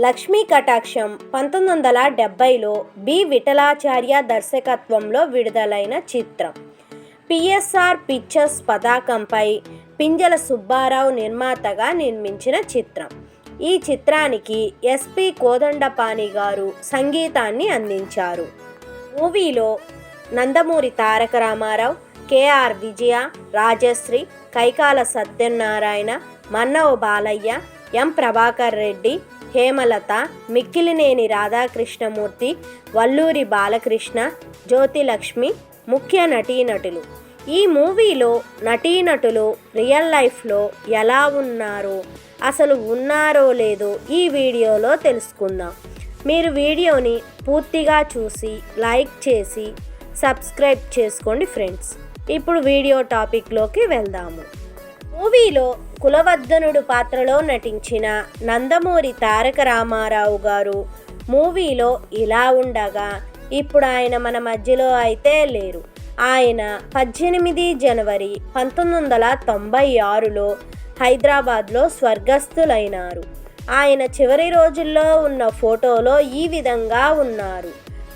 లక్ష్మీ కటాక్షం పంతొమ్మిది వందల డెబ్బైలో బి. విఠలాచార్య దర్శకత్వంలో విడుదలైన చిత్రం. పిఎస్ఆర్ పిక్చర్స్ పతాకంపై పింజల సుబ్బారావు నిర్మాతగా నిర్మించిన చిత్రం. ఈ చిత్రానికి ఎస్పి కోదండపాణి గారు సంగీతాన్ని అందించారు. మూవీలో Nandamuri Taraka Rama Rao K R Vijaya Rajasree Kaikala Satyanarayana Mannava Balayya M. Prabhakar Reddy Hemalatha Mikkilineni Radhakrishnamurthy Valluri Balakrishna Jyothilakshmi ముఖ్య నటీనటులు. ఈ మూవీలో నటీనటులు రియల్ లైఫ్లో ఎలా ఉన్నారో అసలు ఉన్నారో లేదో ఈ వీడియోలో తెలుసుకుందాం. మీరు వీడియోని పూర్తిగా చూసి లైక్ చేసి సబ్స్క్రైబ్ చేసుకోండి ఫ్రెండ్స్. ఇప్పుడు వీడియో టాపిక్లోకి వెళ్దాము. మూవీలో కులవర్ధనుడు పాత్రలో నటించిన నందమూరి తారక రామారావు గారు మూవీలో ఇలా ఉండగా ఇప్పుడు ఆయన మన మధ్యలో అయితే లేరు. ఆయన పద్దెనిమిది జనవరి పంతొమ్మిది వందల తొంభై ఆరులో హైదరాబాద్లో స్వర్గస్థులైనారు. ఆయన చివరి రోజుల్లో ఉన్న ఫోటోలో ఈ విధంగా ఉన్నారు.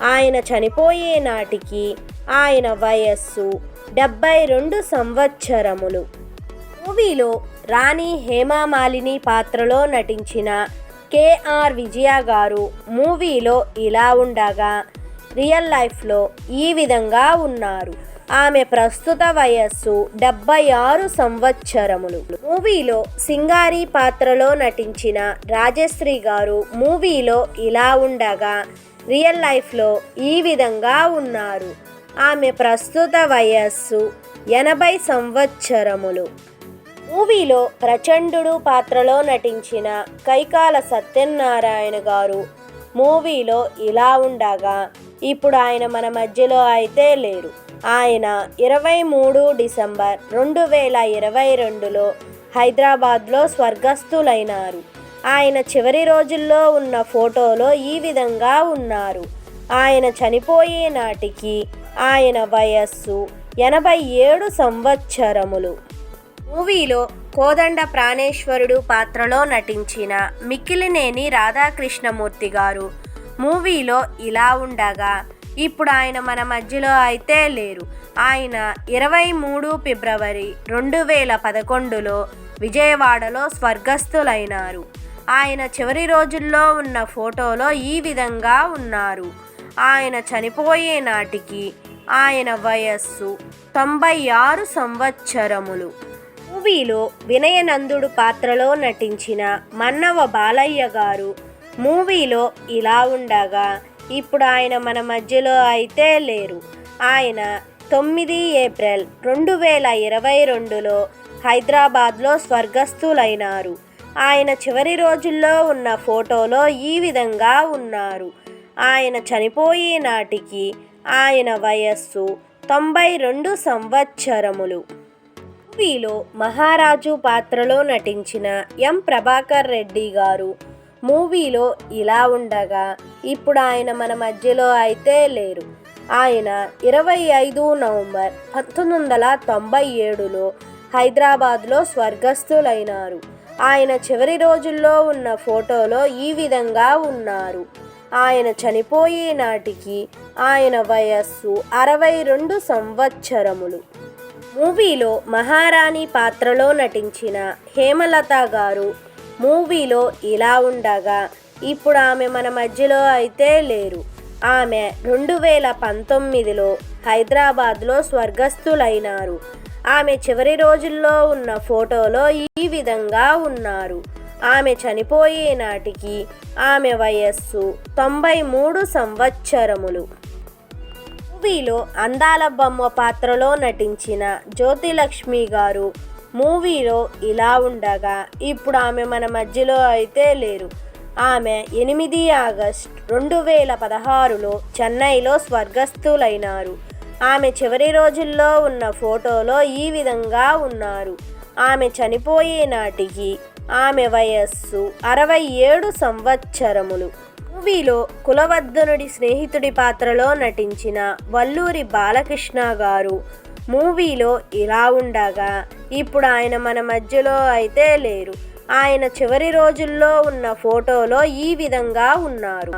ఆయన చనిపోయే నాటికి ఆయన వయస్సు డెబ్బై రెండు సంవత్సరములు. మూవీలో రాణి హేమామాలిని పాత్రలో నటించిన కేఆర్ విజయ గారు మూవీలో ఇలా ఉండగా రియల్ లైఫ్లో ఈ విధంగా ఉన్నారు. ఆమె ప్రస్తుత వయస్సు డెబ్బై ఆరు సంవత్సరములు మూవీలో సింగారి పాత్రలో నటించిన రాజశ్రీ గారు మూవీలో ఇలా ఉండగా రియల్ లైఫ్లో ఈ విధంగా ఉన్నారు. ఆమె ప్రస్తుత వయస్సు ఎనభై సంవత్సరములు. మూవీలో ప్రచండుడు పాత్రలో నటించిన కైకాల సత్యనారాయణ గారు మూవీలో ఇలా ఉండగా ఇప్పుడు ఆయన మన మధ్యలో అయితే లేరు. ఆయన ఇరవై మూడు డిసెంబర్ రెండు వేల ఇరవై రెండులో హైదరాబాద్లో స్వర్గస్థులైనారు. ఆయన చివరి రోజుల్లో ఉన్న ఫోటోలో ఈ విధంగా ఉన్నారు. ఆయన చనిపోయే నాటికి ఆయన వయస్సు ఎనభై ఏడు సంవత్సరములు. మూవీలో కోదండ ప్రాణేశ్వరుడు పాత్రలో నటించిన మిక్కిలినేని రాధాకృష్ణమూర్తి గారు మూవీలో ఇలా ఉండగా ఇప్పుడు ఆయన మన మధ్యలో అయితే లేరు. ఆయన ఇరవై మూడు ఫిబ్రవరి రెండు వేల పదకొండులో విజయవాడలో స్వర్గస్థులైనారు. ఆయన చివరి రోజుల్లో ఉన్న ఫోటోలో ఈ విధంగా ఉన్నారు. ఆయన చనిపోయే నాటికి ఆయన వయస్సు తొంభై ఆరు సంవత్సరములు. మూవీలో వినయనందుడు పాత్రలో నటించిన మన్నవ బాలయ్య గారు మూవీలో ఇలా ఉండగా ఇప్పుడు ఆయన మన మధ్యలో అయితే లేరు. ఆయన తొమ్మిది ఏప్రిల్ రెండు వేల ఇరవై రెండులో హైదరాబాద్లో స్వర్గస్థులైనారు. ఆయన చివరి రోజుల్లో ఉన్న ఫోటోలో ఈ విధంగా ఉన్నారు. ఆయన చనిపోయే నాటికి ఆయన వయస్సు తొంభై రెండు సంవత్సరములు. మూవీలో మహారాజు పాత్రలో నటించిన ఎం. ప్రభాకర్ రెడ్డి గారు మూవీలో ఇలా ఉండగా ఇప్పుడు ఆయన మన మధ్యలో అయితే లేరు. ఆయన ఇరవై ఐదు నవంబర్ పంతొమ్మిది వందల తొంభై ఏడులో హైదరాబాద్లో స్వర్గస్థులైనారు. ఆయన చివరి రోజుల్లో ఉన్న ఫోటోలో ఈ విధంగా ఉన్నారు. ఆయన చనిపోయే నాటికి ఆయన వయస్సు అరవై రెండు సంవత్సరములు. మూవీలో మహారాణి పాత్రలో నటించిన హేమలత గారు మూవీలో ఇలా ఉండగా ఇప్పుడు ఆమె మన మధ్యలో అయితే లేరు. ఆమె రెండు వేల పంతొమ్మిదిలో హైదరాబాద్లో స్వర్గస్థులైనారు. ఆమె చివరి రోజుల్లో ఉన్న ఫోటోలో ఈ విధంగా ఉన్నారు. ఆమె చనిపోయే నాటికి ఆమె వయస్సు తొంభై మూడు సంవత్సరములు. మూవీలో అందాల బొమ్మ పాత్రలో నటించిన జ్యోతిలక్ష్మి గారు మూవీలో ఇలా ఉండగా ఇప్పుడు ఆమె మన మధ్యలో అయితే లేరు. ఆమె ఎనిమిది ఆగస్ట్ రెండు వేల పదహారులో చెన్నైలో స్వర్గస్థులైనారు. ఆమె చివరి రోజుల్లో ఉన్న ఫోటోలో ఈ విధంగా ఉన్నారు. ఆమె చనిపోయే నాటికి ఆమె వయస్సు అరవై ఏడు సంవత్సరములు. మూవీలో కులవర్ధనుడి స్నేహితుడి పాత్రలో నటించిన వల్లూరి బాలకృష్ణ గారు మూవీలో ఇలా ఉండగా ఇప్పుడు ఆయన మన మధ్యలో అయితే లేరు. ఆయన చివరి రోజుల్లో ఉన్న ఫోటోలో ఈ విధంగా ఉన్నారు.